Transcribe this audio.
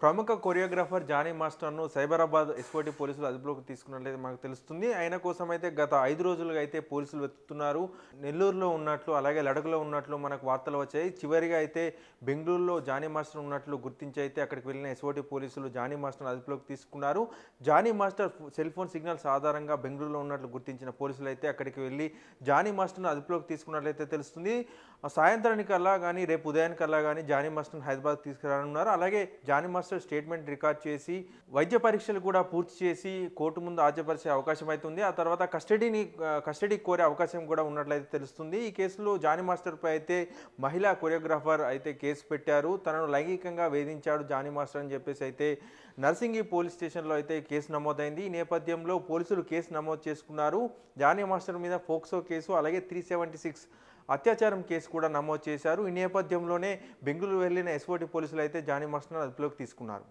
ప్రముఖ choreographer Johnny మాస్టర్ను Cyberabad SOT పోలీసులు అదుపులోకి తీసుకున్నట్లయితే మనకు తెలుస్తుంది. ఆయన కోసం అయితే గత ఐదు రోజులుగా అయితే పోలీసులు వెతుకుతున్నారు. నెల్లూరులో ఉన్నట్లు అలాగే లడకలో ఉన్నట్లు మనకు వార్తలు వచ్చాయి. చివరిగా అయితే బెంగళూరులో జానీ మాస్టర్ ఉన్నట్లు గుర్తించి అయితే అక్కడికి వెళ్ళిన ఎస్ఓటి పోలీసులు జానీ మాస్టర్ను అదుపులోకి తీసుకున్నారు. Jani master cell phone signals ఆధారంగా బెంగళూరులో ఉన్నట్లు గుర్తించిన పోలీసులు అయితే అక్కడికి వెళ్ళి జానీ మాస్టర్ను అదుపులోకి తీసుకున్నట్లయితే తెలుస్తుంది. సాయంత్రానికల్లా కానీ రేపు ఉదయానికల్లా కానీ జానీ మాస్టర్ని హైదరాబాద్ తీసుకురానున్నారు. అలాగే జానీ మాస్టర్ స్టేట్మెంట్ రికార్డ్ చేసి వైద్య పరీక్షలు కూడా పూర్తి చేసి కోర్టు ముందు హాజరుపరిచే అవకాశం అయితే ఉంది. ఆ తర్వాత కస్టడీని కస్టడీ కోరే అవకాశం కూడా ఉన్నట్లయితే తెలుస్తుంది. ఈ కేసులో జానీ మాస్టర్పై అయితే మహిళా కొరియోగ్రాఫర్ అయితే కేసు పెట్టారు. తనను లైంగికంగా వేధించాడు జానీ మాస్టర్ అని చెప్పేసి అయితే నర్సింగి పోలీస్ స్టేషన్లో అయితే కేసు నమోదైంది. ఈ నేపథ్యంలో పోలీసులు కేసు నమోదు చేసుకున్నారు. జానీ మాస్టర్ మీద ఫోక్సో కేసు అలాగే త్రీ సెవెంటీ సిక్స్ అత్యాచారం కేసు కూడా నమోదు చేశారు. ఈ నేపథ్యంలోనే బెంగళూరు వెళ్ళిన ఎస్ఓటి పోలీసులు అయితే జానీ మస్టర్ అదుపులోకి తీసుకున్నారు.